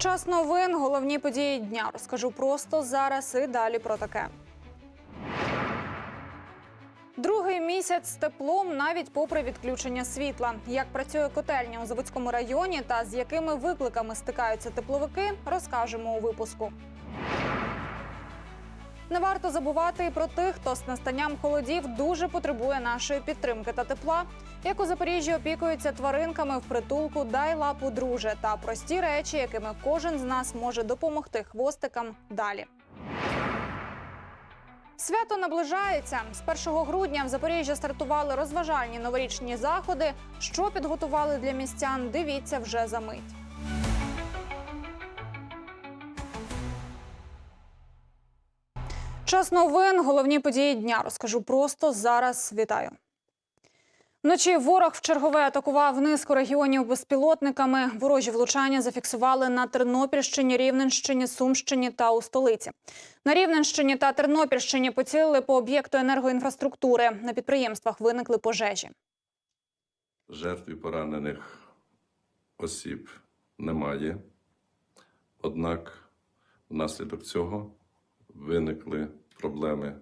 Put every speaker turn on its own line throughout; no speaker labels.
Час новин, головні події дня. Розкажу просто зараз і далі про таке. Другий місяць з теплом навіть попри відключення світла. Як працює котельня у Заводському районі та з якими викликами стикаються тепловики, розкажемо у випуску. Не варто забувати і про тих, хто з настанням холодів дуже потребує нашої підтримки та тепла. Як у Запоріжжі опікуються тваринками в притулку Дай лапу, друже та прості речі, якими кожен з нас може допомогти хвостикам далі. Свято наближається. З 1 грудня в Запоріжжі стартували розважальні новорічні заходи. Що підготували для містян? Дивіться вже за мить. Час новин, головні події дня. Розкажу просто зараз. Вітаю. Вночі ворог в чергове атакував низку регіонів безпілотниками. Ворожі влучання зафіксували на Тернопільщині, Рівненщині, Сумщині та у столиці. На Рівненщині та Тернопільщині поцілили по об'єкту енергоінфраструктури. На підприємствах виникли пожежі.
Жертв і поранених осіб немає. Однак внаслідок цього виникли проблеми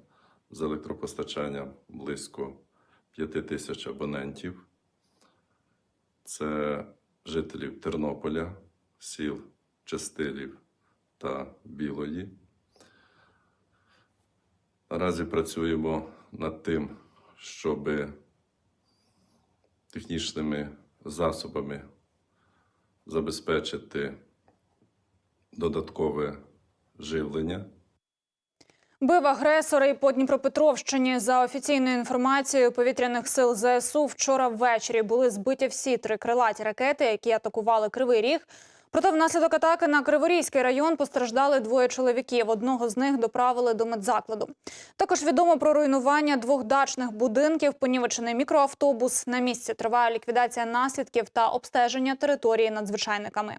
з електропостачанням близько 5 тисяч абонентів. Це жителів Тернополя, сіл Чистилів та Білої. Наразі працюємо над тим, щоби технічними засобами забезпечити додаткове живлення.
Бив агресори по Дніпропетровщині. За офіційною інформацією повітряних сил ЗСУ вчора ввечері були збиті всі три крилаті ракети, які атакували Кривий Ріг. Проте внаслідок атаки на Криворізький район постраждали двоє чоловіків. Одного з них доправили до медзакладу. Також відомо про руйнування двох дачних будинків, понівечений мікроавтобус. На місці триває ліквідація наслідків та обстеження території надзвичайниками.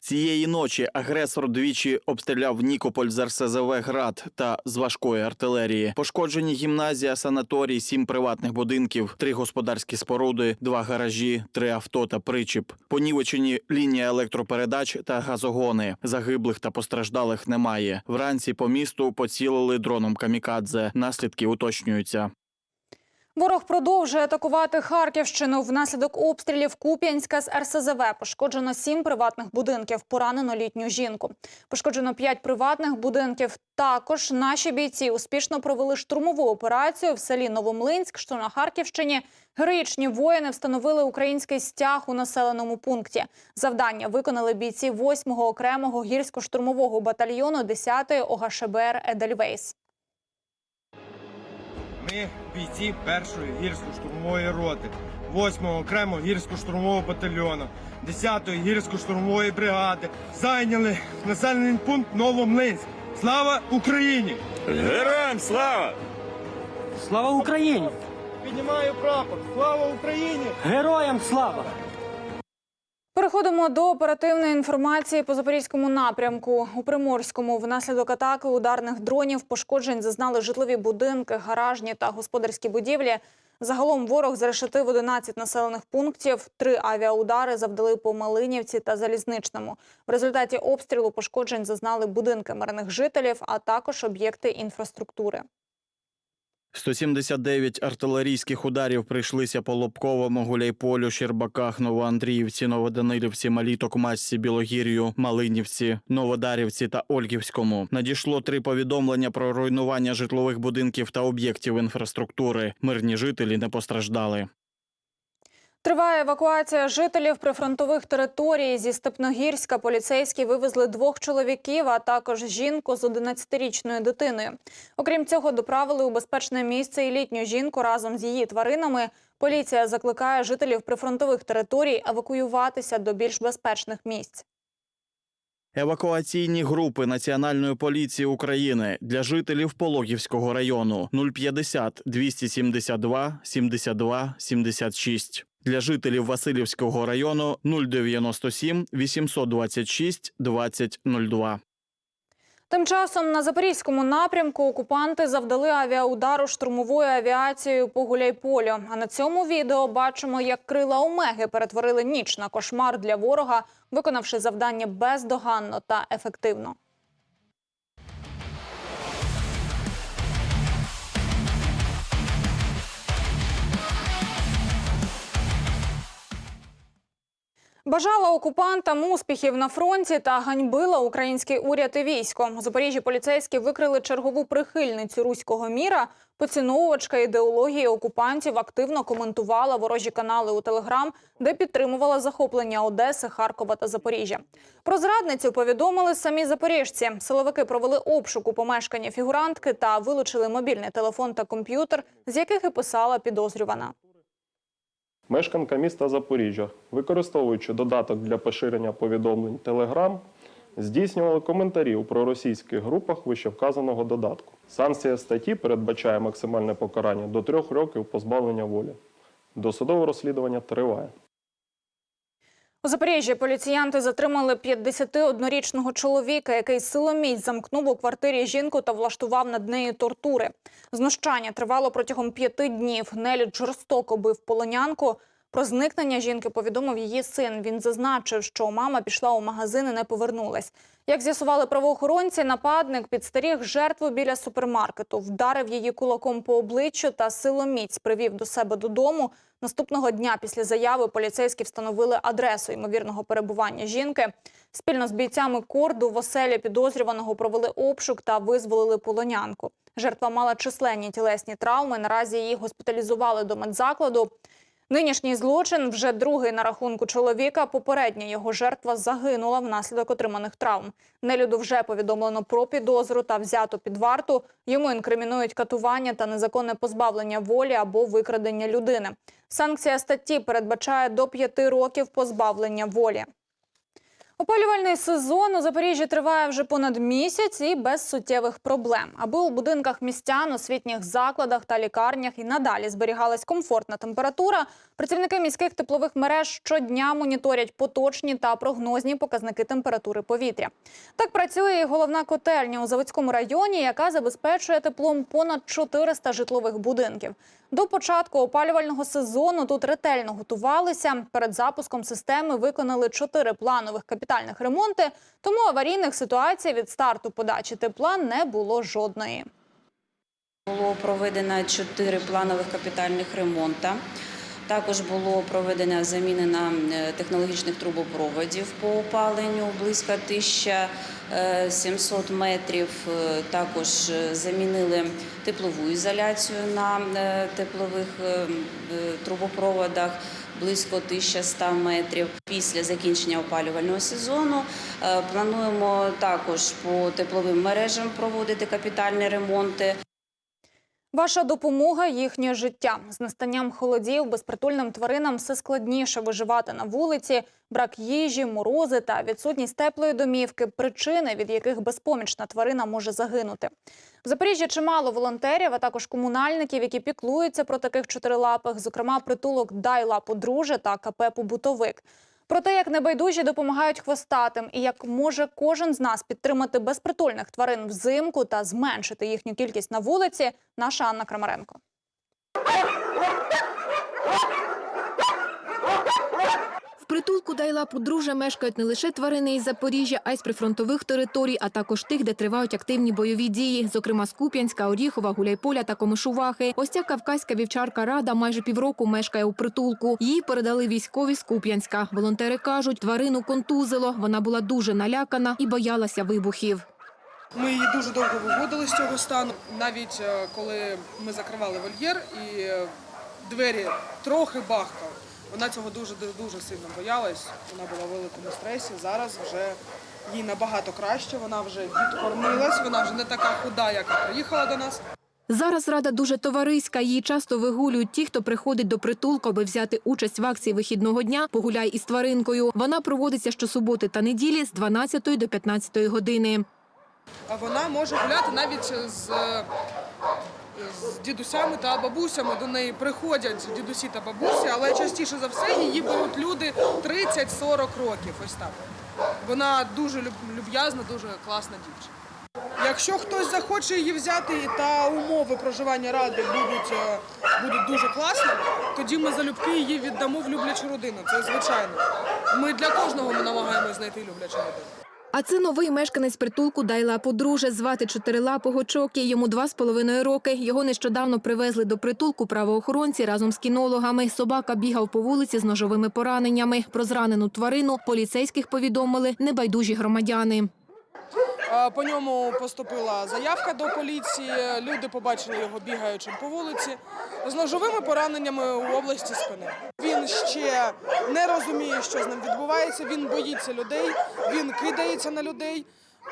Цієї ночі агресор двічі обстріляв Нікополь з РСЗВ «Град» та з важкої артилерії. Пошкоджені гімназія, санаторій, сім приватних будинків, три господарські споруди, два гаражі, три авто та причіп. Понівечені лінія електропередач та газогони. Загиблих та постраждалих немає. Вранці по місту поцілили дроном камікадзе. Наслідки уточнюються.
Ворог продовжує атакувати Харківщину. Внаслідок обстрілів Куп'янська з РСЗВ пошкоджено сім приватних будинків. Поранено літню жінку. Пошкоджено п'ять приватних будинків. Також наші бійці успішно провели штурмову операцію в селі Новомлинськ, що на Харківщині. Героїчні воїни встановили український стяг у населеному пункті. Завдання виконали бійці 8-го окремого гірсько-штурмового батальйону 10-ї ОГШБР Едельвейс.
Ми бійці першої гірсько-штурмової роти, 8-го окремого гірсько-штурмового батальйону, 10-ї гірсько-штурмової бригади зайняли населений пункт Новомлинськ. Слава Україні!
Героям слава!
Слава Україні!
Піднімаю прапор! Слава Україні!
Героям слава!
Переходимо до оперативної інформації по запорізькому напрямку. У Приморському внаслідок атаки ударних дронів пошкоджень зазнали житлові будинки, гаражні та господарські будівлі. Загалом ворог зарешетив 11 населених пунктів. Три авіаудари завдали по Малинівці та Залізничному. В результаті обстрілу пошкоджень зазнали будинки мирних жителів, а також об'єкти інфраструктури.
179 артилерійських ударів прийшлися по Лобковому, Гуляйполю, Щербаках, Новоандріївці, Новоданилівці, Маліток, Токмачці, Білогір'ю, Малинівці, Новодарівці та Ольгівському. Надійшло три повідомлення про руйнування житлових будинків та об'єктів інфраструктури. Мирні жителі не постраждали.
Триває евакуація жителів прифронтових територій. Зі Степногірська поліцейські вивезли двох чоловіків, а також жінку з 11-річною дитиною. Окрім цього, доправили у безпечне місце і літню жінку разом з її тваринами. Поліція закликає жителів прифронтових територій евакуюватися до більш безпечних місць.
Евакуаційні групи Національної поліції України для жителів Пологівського району 050 272 72 76. Для жителів Васильівського району 097 826 20 02.
Тим часом на запорізькому напрямку окупанти завдали авіаудару штурмовою авіацією по Гуляйполю. А на цьому відео бачимо, як крила Омеги перетворили ніч на кошмар для ворога, виконавши завдання бездоганно та ефективно. Бажала окупантам успіхів на фронті та ганьбила український уряд і військо. Запоріжжі поліцейські викрили чергову прихильницю руського міра. Поціновувачка ідеології окупантів активно коментувала ворожі канали у Телеграм, де підтримувала захоплення Одеси, Харкова та Запоріжжя. Про зрадницю повідомили самі запоріжці. Силовики провели обшук у помешканні фігурантки та вилучили мобільний телефон та комп'ютер, з яких і писала підозрювана.
Мешканка міста Запоріжжя, використовуючи додаток для поширення повідомлень Telegram, здійснювала коментарі у проросійських групах вищевказаного додатку. Санкція статті передбачає максимальне покарання до трьох років позбавлення волі. Досудове розслідування триває.
У Запоріжжі поліціянти затримали 51-річного чоловіка, який силоміць замкнув у квартирі жінку та влаштував над нею тортури. Знущання тривало протягом п'яти днів. Нелюд жорстоко бив полонянку. Про зникнення жінки повідомив її син. Він зазначив, що мама пішла у магазин і не повернулась. Як з'ясували правоохоронці, нападник підстеріг жертву біля супермаркету, вдарив її кулаком по обличчю та силоміць привів до себе додому. Наступного дня після заяви поліцейські встановили адресу ймовірного перебування жінки. Спільно з бійцями корду в оселі підозрюваного провели обшук та визволили полонянку. Жертва мала численні тілесні травми. Наразі її госпіталізували до медзакладу. Нинішній злочин вже другий на рахунку чоловіка. Попередня його жертва загинула внаслідок отриманих травм. Нелюду вже повідомлено про підозру та взято під варту. Йому інкримінують катування та незаконне позбавлення волі або викрадення людини. Санкція статті передбачає до п'яти років позбавлення волі. Опалювальний сезон у Запоріжжі триває вже понад місяць і без суттєвих проблем. Аби у будинках містян, освітніх закладах та лікарнях і надалі зберігалась комфортна температура. Працівники міських теплових мереж щодня моніторять поточні та прогнозні показники температури повітря. Так працює і головна котельня у Заводському районі, яка забезпечує теплом понад 400 житлових будинків. До початку опалювального сезону тут ретельно готувалися. Перед запуском системи виконали чотири планових капітальних ремонти, тому аварійних ситуацій від старту подачі тепла не було жодної.
Було проведено чотири планових капітальних ремонта. Також було проведено заміни на е, технологічних трубопроводів по опаленню близько 1700 метрів. Е, Також е, замінили теплову ізоляцію на е, теплових е, е, трубопроводах близько 1100 метрів. Після закінчення опалювального сезону е, плануємо також по тепловим мережам проводити капітальні ремонти.
Ваша допомога їхнє життя з настанням холодів безпритульним тваринам все складніше виживати на вулиці, брак їжі, морози та відсутність теплої домівки причини, від яких безпомічна тварина може загинути. В Запоріжжі чимало волонтерів, а також комунальників, які піклуються про таких чотирилапих, зокрема притулок Дай лапу друже та КП «Побутовик». Про те, як небайдужі допомагають хвостатим і як може кожен з нас підтримати безпритульних тварин взимку та зменшити їхню кількість на вулиці, наша Анна Крамаренко.
Притулку дай лапу друже мешкають не лише тварини із Запоріжжя, а й з прифронтових територій, а також тих, де тривають активні бойові дії, зокрема з Куп'янська, Оріхова, Гуляйполя та Комишувахи. Ось ця кавказька вівчарка Рада майже півроку мешкає у притулку. Її передали військові з Куп'янська. Волонтери кажуть, тварину контузило. Вона була дуже налякана і боялася вибухів.
Ми її дуже довго виводили з цього стану. Навіть е, коли ми закривали вольєр і е, двері трохи бахкали, вона цього дуже дуже сильно боялась. Вона була в великому стресі. Зараз вже їй набагато краще. Вона вже відкормилась, вона вже не така худа, як приїхала до нас.
Зараз рада дуже товариська. Її часто вигулюють ті, хто приходить до притулку, аби взяти участь в акції вихідного дня Погуляй із тваринкою. Вона проводиться щосуботи та неділі з 12 до 15 години.
А вона може гуляти навіть з, з дідусями та бабусями. До неї приходять дідусі та бабусі, але частіше за все її беруть люди 30-40 років. Ось так. Вона дуже люб'язна, дуже класна дівчина. Якщо хтось захоче її взяти та умови проживання ради будуть, е, будуть дуже класними, тоді ми залюбки її віддамо в люблячу родину. Це звичайно. Ми для кожного ми намагаємось знайти люблячу родину.
А це новий мешканець притулку Дайла Подружжя. Звати чотирилапого Чокі. Йому два з половиною роки. Його нещодавно привезли до притулку правоохоронці разом з кінологами. Собака бігав по вулиці з ножовими пораненнями. Про зранену тварину поліцейських повідомили небайдужі громадяни.
По ньому поступила заявка до поліції. Люди побачили його бігаючим по вулиці з ножовими пораненнями у області спини. Він ще не розуміє, що з ним відбувається. Він боїться людей, він кидається на людей,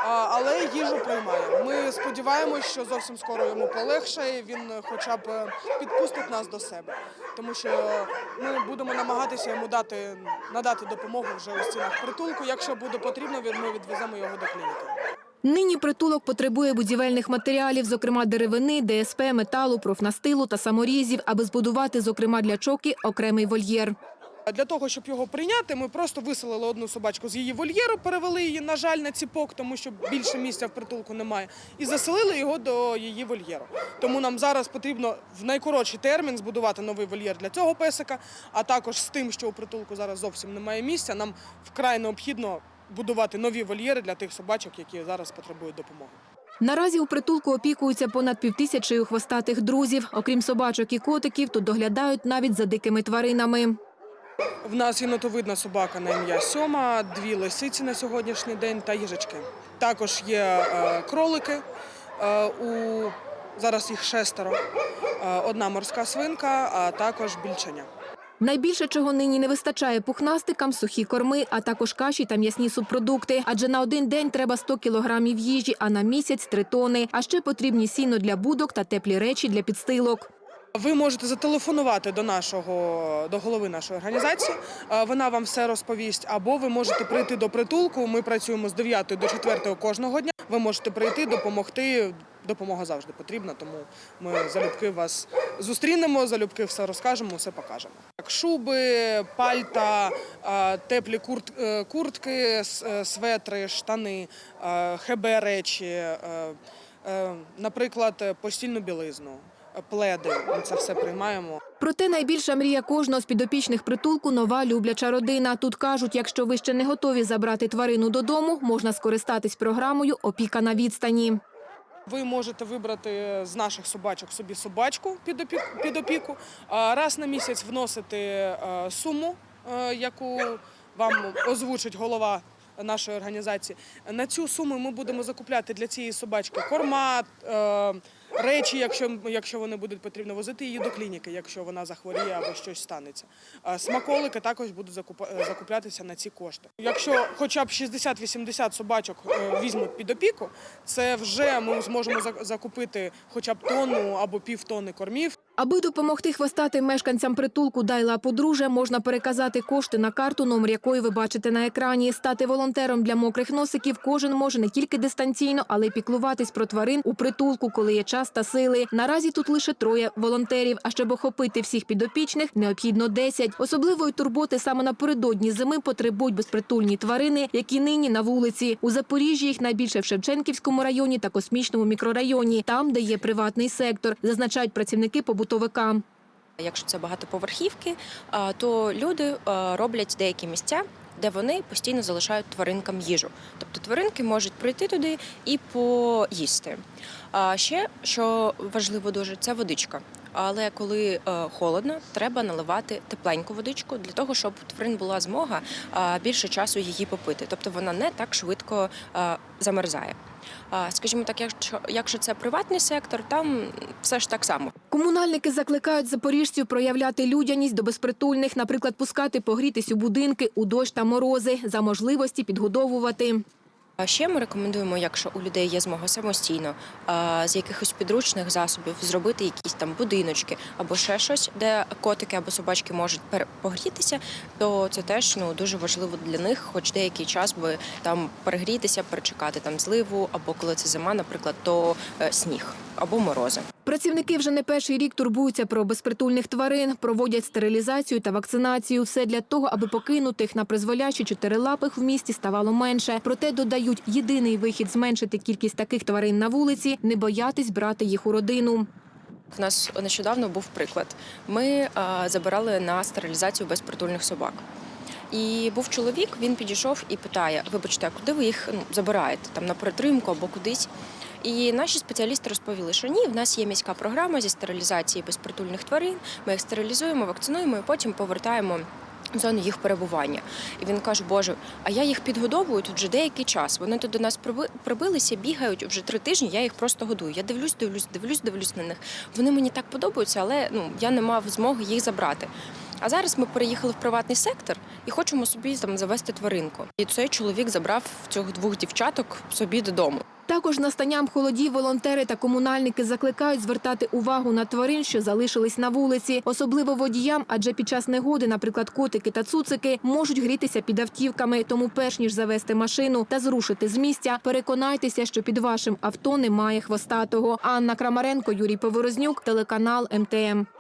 але їжу приймає. Ми сподіваємось, що зовсім скоро йому полегшає. Він хоча б е, підпустить нас до себе, тому що ми будемо намагатися йому дати надати допомогу вже у стінах притулку. Якщо буде потрібно, ми відвеземо його до клініки.
Нині притулок потребує будівельних матеріалів, зокрема деревини, ДСП, металу, профнастилу та саморізів, аби збудувати, зокрема для чоки, окремий вольєр.
Для того, щоб його прийняти, ми просто виселили одну собачку з її вольєру, перевели її, на жаль, на ціпок, тому що більше місця в притулку немає, і заселили його до її вольєру. Тому нам зараз потрібно в найкоротший термін збудувати новий вольєр для цього песика, а також з тим, що у притулку зараз зовсім немає місця, нам вкрай необхідно будувати нові вольєри для тих собачок, які зараз потребують допомоги.
Наразі у притулку опікуються понад півтисячі хвостатих друзів. Окрім собачок і котиків, тут доглядають навіть за дикими тваринами.
В нас єнотовидна собака на ім'я Сьома, дві лисиці на сьогоднішній день та їжачки. Також є е, кролики. Е, зараз їх шестеро. Е, одна морська свинка, а також більченя.
Найбільше, чого нині не вистачає пухнастикам, сухі корми, а також каші та м'ясні субпродукти. Адже на один день треба 100 кілограмів їжі, а на місяць – 3 тони. А ще потрібні сіно для будок та теплі речі для підстилок.
Ви можете зателефонувати до нашого до голови нашої організації. Е, Вона вам все розповість. Або ви можете прийти до притулку. Ми працюємо з 9 до 4 кожного дня. Ви можете прийти, допомогти. Допомога завжди потрібна, тому ми залюбки вас зустрінемо, залюбки все розкажемо, все покажемо. Шуби, пальта, е, теплі е, куртки, светри, штани, е, ХБ речі, наприклад, постільну білизну, пледи. Ми це все приймаємо.
Проте найбільша мрія кожного з підопічних притулку – нова любляча родина. Тут кажуть, якщо ви ще не готові забрати тварину додому, можна скористатись програмою «Опіка на відстані».
Ви можете вибрати з наших собачок собі собачку під опіку, під опіку раз на місяць вносити е, суму, е, яку вам озвучить голова нашої організації. На цю суму ми будемо закупляти для цієї собачки корма, е, речі, якщо, якщо вони будуть потрібно возити її до клініки, якщо вона захворіє або щось станеться. Смаколики також будуть е, закуплятися на ці кошти. Якщо хоча б 60-80 собачок е, візьмуть під опіку, це вже ми зможемо закупити хоча б тонну або півтонни кормів.
Аби допомогти хвостатим мешканцям притулку Дайла Подружжя, можна переказати кошти на карту, номер якої ви бачите на екрані. Стати волонтером для мокрих носиків кожен може не тільки дистанційно, але й піклуватись про тварин у притулку, коли є час та сили. Наразі тут лише троє волонтерів. А щоб охопити всіх підопічних, необхідно 10. Особливої турботи саме напередодні зими потребують безпритульні тварини, які нині на вулиці. У Запоріжжі їх найбільше в Шевченківському районі та космічному мікрорайоні, там, де є приватний сектор, зазначають працівники побутовика.
Якщо це багатоповерхівки, то люди роблять деякі місця, де вони постійно залишають тваринкам їжу. Тобто тваринки можуть прийти туди і поїсти. Ще що важливо дуже, це водичка. Але коли е, холодно, треба наливати тепленьку водичку для того, щоб тварин була змога більше часу її попити. Тобто вона не так швидко замерзає. Скажімо так, якщо, якщо це приватний сектор, там все ж так само.
Комунальники закликають запоріжців проявляти людяність до безпритульних, наприклад, пускати погрітись у будинки у дощ та морози, за можливості підгодовувати.
А ще ми рекомендуємо, якщо у людей є змога самостійно з якихось підручних засобів зробити якісь там будиночки або ще щось, де котики або собачки можуть погрітися, то це теж ну дуже важливо для них, хоч деякий час би там перегрітися, перечекати там зливу, або коли це зима, наприклад, то е, сніг. або морози.
Працівники вже не перший рік турбуються про безпритульних тварин, проводять стерилізацію та вакцинацію. Все для того, аби покинутих на призволяще чотирилапих в місті ставало менше. Проте додають, єдиний вихід зменшити кількість таких тварин на вулиці не боятись брати їх у родину.
У нас нещодавно був приклад. Ми забирали на стерилізацію безпритульних собак. І був чоловік, він підійшов і питає: вибачте, а куди ви їх ну, забираєте? Там на перетримку або кудись. І наші спеціалісти розповіли, що ні, в нас є міська програма зі стерилізації безпритульних тварин. Ми їх стерилізуємо, вакцинуємо і потім повертаємо зону їх перебування. І він каже: Боже, а я їх підгодовую тут вже деякий час. Вони тут до нас приби- прибилися, бігають вже три тижні. Я їх просто годую. Я дивлюсь, дивлюсь, дивлюсь, дивлюсь на них. Вони мені так подобаються, але ну я не мав змоги їх забрати. А зараз ми переїхали в приватний сектор і хочемо собі там завести тваринку. І цей чоловік забрав цих двох дівчаток собі додому.
Також настанням холодів волонтери та комунальники закликають звертати увагу на тварин, що залишились на вулиці, особливо водіям, адже під час негоди, наприклад, котики та цуцики можуть грітися під автівками. Тому, перш ніж завести машину та зрушити з місця, переконайтеся, що під вашим авто немає хвостатого. Анна Крамаренко, Юрій Поворознюк, телеканал МТМ.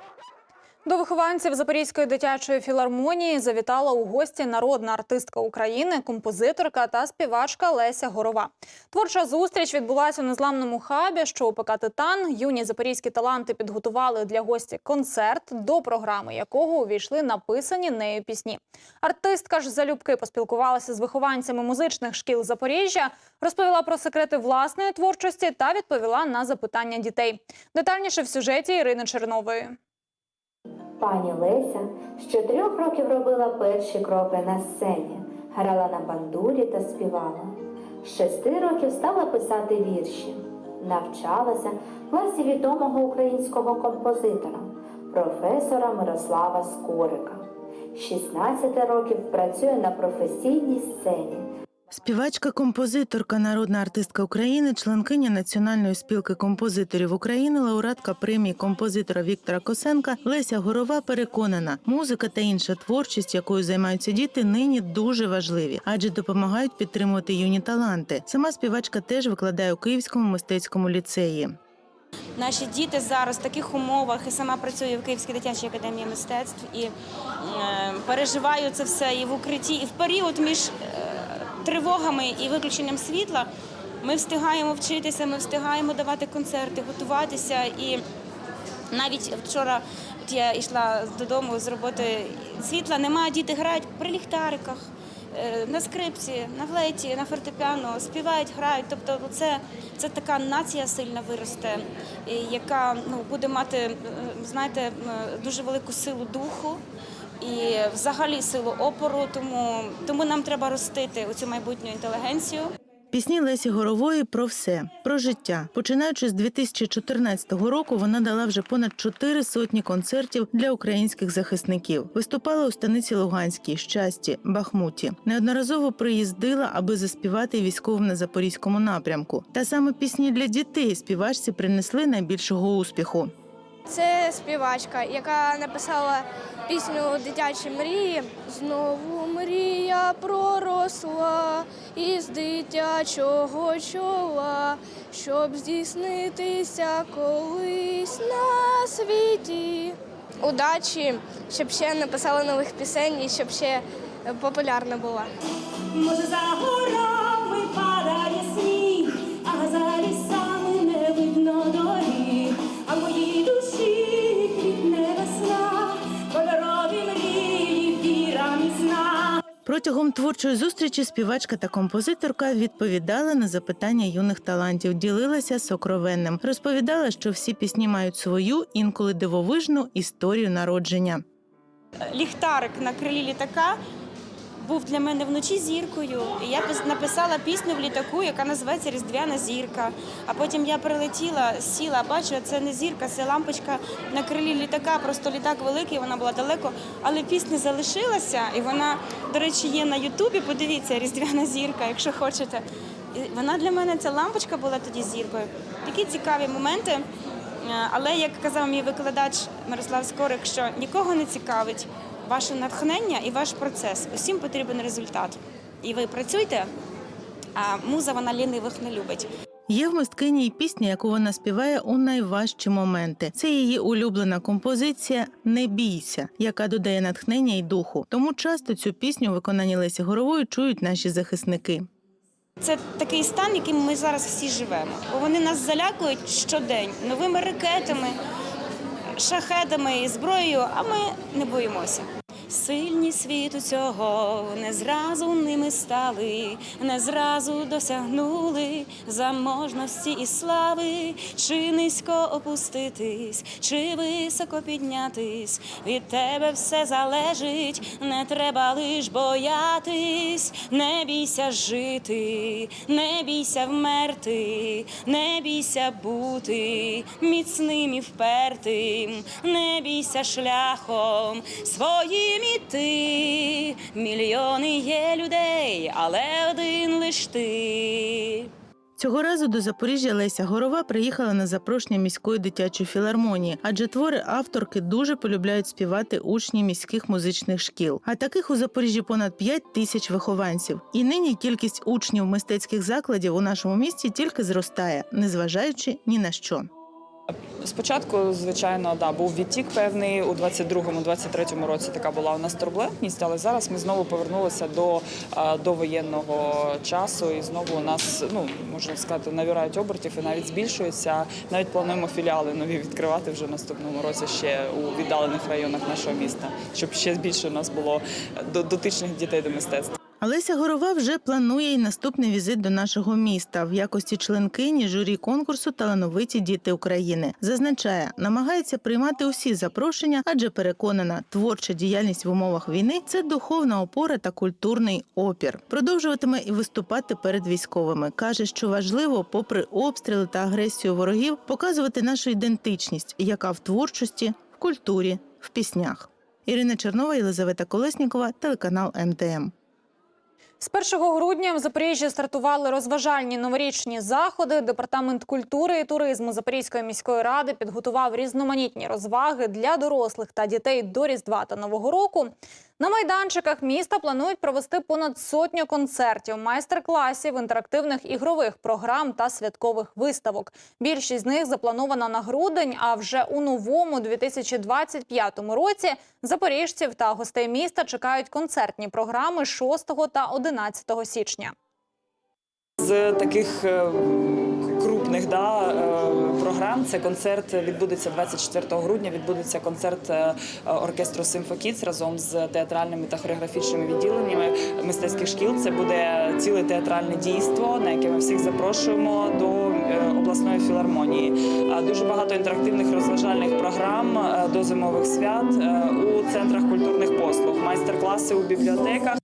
До вихованців Запорізької дитячої філармонії завітала у гості народна артистка України, композиторка та співачка Леся Горова. Творча зустріч відбулася у незламному хабі, що у ПК Титан. Юні запорізькі таланти підготували для гості концерт, до програми якого увійшли написані нею пісні. Артистка ж залюбки поспілкувалася з вихованцями музичних шкіл Запоріжжя, розповіла про секрети власної творчості та відповіла на запитання дітей. Детальніше в сюжеті Ірини Чернової.
Пані Леся з чотирьох років робила перші кроки на сцені, грала на бандурі та співала. З шести років стала писати вірші, навчалася в класі відомого українського композитора, професора Мирослава Скорика. З 16 років працює на професійній сцені.
Співачка-композиторка, народна артистка України, членкиня Національної спілки композиторів України, лауреатка премії композитора Віктора Косенка Леся Горова переконана, музика та інша творчість, якою займаються діти, нині дуже важливі, адже допомагають підтримувати юні таланти. Сама співачка теж викладає у Київському мистецькому ліцеї.
Наші діти зараз в таких умовах і сама працюю в Київській дитячій академії мистецтв і е, переживаю це все і в укритті, і в період між е, тривогами і виключенням світла. Ми встигаємо вчитися, ми встигаємо давати концерти, готуватися. І навіть вчора я йшла додому з роботи світла, немає, діти грають при ліхтариках. е, На скрипці, на флейті, на фортепіано співають, грають. Тобто, це, це така нація сильна виросте, яка ну буде мати, е, знаєте, е, дуже велику силу духу і взагалі силу опору. Тому, тому нам треба ростити оцю майбутню інтелігенцію.
Пісні Лесі Горової про все, про життя. Починаючи з 2014 року, вона дала вже понад чотири сотні концертів для українських захисників. Виступала у станиці Луганській, Щасті, Бахмуті. Неодноразово приїздила, аби заспівати військовим на запорізькому напрямку. Та саме пісні для дітей співачці принесли найбільшого успіху.
Це співачка, яка написала пісню Дитячі мрії. Знову мрія проросла із дитячого чола, щоб здійснитися колись на світі. Удачі, щоб ще написала нових пісень і щоб ще популярна була.
Може, за
Протягом творчої зустрічі співачка та композиторка відповідала на запитання юних талантів, ділилася сокровенним, розповідала, що всі пісні мають свою інколи дивовижну історію народження.
ліхтарик на крилі літака був для мене вночі зіркою. І я написала пісню в літаку, яка називається Різдвяна зірка. А потім я прилетіла, сіла, бачу, це не зірка, це лампочка на крилі літака. Просто літак великий, вона була далеко. Але пісня залишилася, і вона, до речі, є на Ютубі. Подивіться, Різдвяна зірка, якщо хочете. І вона для мене ця лампочка була тоді зіркою. Такі цікаві моменти. Е, Але як казав мій викладач Мирослав Скорик, що нікого не цікавить ваше натхнення і ваш процес. Усім потрібен результат. І ви працюйте, а муза вона лінивих не любить.
Є в мисткині й пісня, яку вона співає у найважчі моменти. Це її улюблена композиція Не бійся, яка додає натхнення й духу. Тому часто цю пісню у виконанні Лесі Горової чують наші захисники.
Це такий стан, яким ми зараз всі живемо. Бо вони нас залякують щодень новими ракетами, шахедами і зброєю, а ми не боїмося. Сильні світу цього не зразу ними стали, не зразу досягнули заможності і слави, чи низько опуститись, чи високо піднятись. Від тебе все залежить, не треба лиш боятись, не бійся жити, не бійся вмерти, не бійся бути міцним і впертим, не бійся шляхом своїм іти. Мільйони є людей, але один лиш ти.
Цього разу до Запоріжжя Леся Горова приїхала на запрошення міської дитячої філармонії, адже твори авторки дуже полюбляють співати учні міських музичних шкіл. А таких у Запоріжжі понад 5 тисяч вихованців. І нині кількість учнів мистецьких закладів у нашому місті тільки зростає, незважаючи ні на що.
Спочатку, звичайно, да, був відтік певний у 22-23 році. Така була у нас турбулентність, але зараз ми знову повернулися до, а, до воєнного часу, і знову у нас ну можна сказати набирають обертів і навіть збільшуються. Навіть плануємо філіали нові відкривати вже наступному році ще у віддалених районах нашого міста, щоб ще більше у нас було до- дотичних дітей до мистецтва.
Олеся Горова вже планує й наступний візит до нашого міста в якості членкині журі конкурсу Талановиті діти України. Зазначає, намагається приймати усі запрошення, адже переконана, творча діяльність в умовах війни це духовна опора та культурний опір. Продовжуватиме і виступати перед військовими. каже, що важливо, попри обстріли та агресію ворогів, показувати нашу ідентичність, яка в творчості, в культурі, в піснях. Ірина Чернова, Єлизавета Колеснікова, телеканал МТМ.
З 1 грудня в Запоріжжі стартували розважальні новорічні заходи. Департамент культури і туризму Запорізької міської ради підготував різноманітні розваги для дорослих та дітей до Різдва та Нового року. На майданчиках міста планують провести понад сотню концертів, майстер-класів, інтерактивних ігрових програм та святкових виставок. Більшість з них запланована на грудень. А вже у новому 2025 році запоріжців та гостей міста чекають концертні програми 6 та 11 січня.
З таких е, крупних да, е, програм це концерт відбудеться 24 грудня. Відбудеться концерт е, оркестру Симфокіц разом з театральними та хореографічними відділеннями мистецьких шкіл. Це буде ціле театральне дійство, на яке ми всіх запрошуємо до е, обласної філармонії. Дуже багато інтерактивних розважальних програм до зимових свят у центрах культурних послуг, майстер-класи у бібліотеках.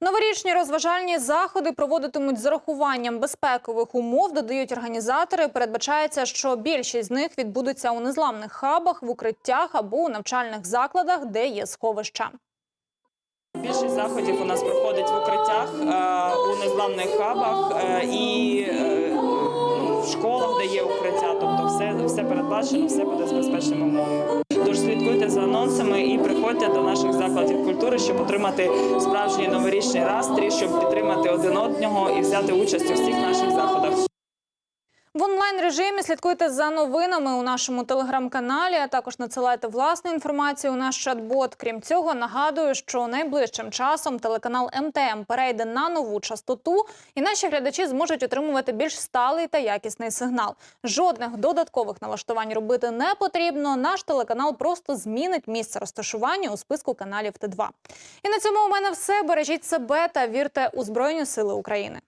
Новорічні розважальні заходи проводитимуть з урахуванням безпекових умов, додають організатори. Передбачається, що більшість з них відбудеться у незламних хабах, в укриттях або у навчальних закладах, де є сховища.
Більшість заходів у нас проходить в укриттях е, у незламних хабах е, і е, в школах, де є укриття. Тобто, все, все передбачено, все буде з безпечними умовами. Тож слідкуйте за анонсами і приходьте до наших закладів культури, щоб отримати справжній новорічний настрій, щоб підтримати один одного і взяти участь у всіх наших заходах.
В онлайн режимі слідкуйте за новинами у нашому телеграм-каналі. А також надсилайте власну інформацію у наш чат-бот. Крім цього, нагадую, що найближчим часом телеканал МТМ перейде на нову частоту, і наші глядачі зможуть отримувати більш сталий та якісний сигнал. Жодних додаткових налаштувань робити не потрібно. Наш телеканал просто змінить місце розташування у списку каналів Т2. І на цьому у мене все. Бережіть себе та вірте у Збройні Сили України.